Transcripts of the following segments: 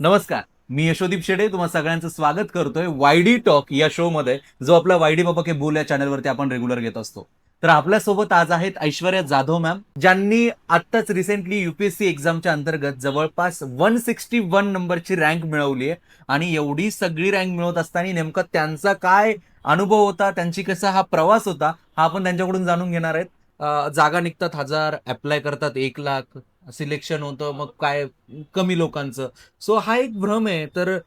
नमस्कार मी यशोदीप शेडे तुम्हा सगळ्यांचं स्वागत करतोय वायडी टॉक या शो मध्ये जो आपला वायडी बाबा के बोल या चॅनलवरती आपण रेग्युलर घेत असतो. तर आपल्यासोबत आज आहेत ऐश्वर्या जाधव मॅम ज्यांनी आत्ताच रिसेंटली युपीएससी एक्झामच्या अंतर्गत जवळपास वन सिक्स्टी वन नंबरची रँक मिळवली आहे. आणि एवढी सगळी रँक मिळवत असताना नेमका त्यांचा काय अनुभव होता त्यांची कसा हा प्रवास होता हा आपण त्यांच्याकडून जाणून घेणार आहेत. जागा निघतात हजार अप्लाय करतात एक लाख सिलेक्शन होतं मग काय कमी लोकांचं. सो हा एक भ्रम आहे. तर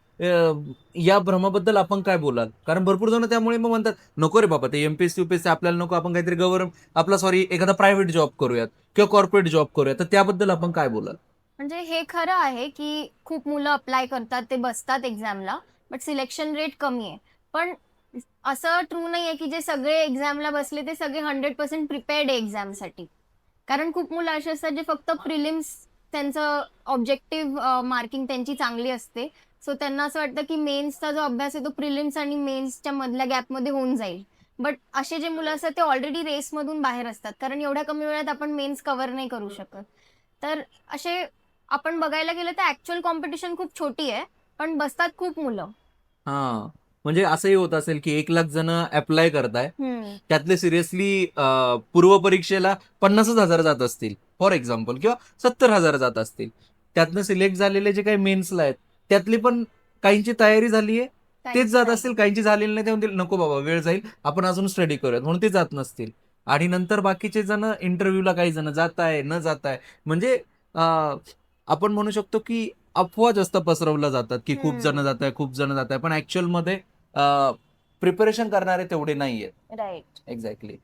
या भ्रमाबद्दल आपण काय बोलाल? कारण भरपूर जण त्यामुळे मग म्हणतात नको रे बाबा ते एमपीएससी युपीएससी आपल्याला नको आपण काहीतरी गव्हर्नमेंट आपला सॉरी एखादा प्रायव्हेट जॉब करूयात किंवा कॉर्पोरेट जॉब करूयात. तर त्याबद्दल आपण काय बोलाल? म्हणजे हे खरं आहे की खूप मुलं अप्लाय करतात ते बसतात एक्झामला बट सिलेक्शन रेट कमी आहे. पण असं ट्रू नाही आहे की जे सगळे एक्झामला बसले ते सगळे हंड्रेड पर्सेंट प्रिपेअर्ड आहे एक्झामसाठी कारण खूप मुलं अशी असतात जे फक्त प्रिलिम्स त्यांचं ऑब्जेक्टिव्ह मार्किंग त्यांची चांगली असते. सो त्यांना असं वाटतं की मेन्सचा जो अभ्यास आहे तो प्रिलिम्स आणि मेन्सच्या मधल्या गॅपमध्ये होऊन जाईल. बट असे जे मुलं असतात ते ऑलरेडी रेसमधून बाहेर असतात. कारण एवढ्या कमी वेळात आपण मेन्स कव्हर नाही करू शकत. तर असे आपण बघायला गेलं तर ऍक्च्युअल कॉम्पिटिशन खूप छोटी आहे. पण बसतात खूप मुलं. हा. म्हणजे असंही होत असेल की एक लाख जण अप्लाय करताय. त्यातले सिरियसली पूर्व परीक्षेला पन्नासच हजार जात असतील फॉर एक्झाम्पल किंवा सत्तर हजार जात असतील. त्यातनं सिलेक्ट झालेले जे काही मेन्सला आहेत त्यातली पण काहींची तयारी झाली आहे तेच जात असतील काहींची झालेली नाही ते म्हणतील नको बाबा वेळ जाईल आपण अजून स्टडी करूयात म्हणून ते जात नसतील. आणि नंतर बाकीचे जण इंटरव्ह्यूला काही जण जात आहे न जात आहे म्हणजे आपण म्हणू शकतो की अफवा जास्त पसरवल्या जातात की खूप. जण जात आहे खूप जण जात आहे पण ऍक्च्युअलमध्ये प्रिपरेशन करणारे तेवढे नाहीयेत. Right exactly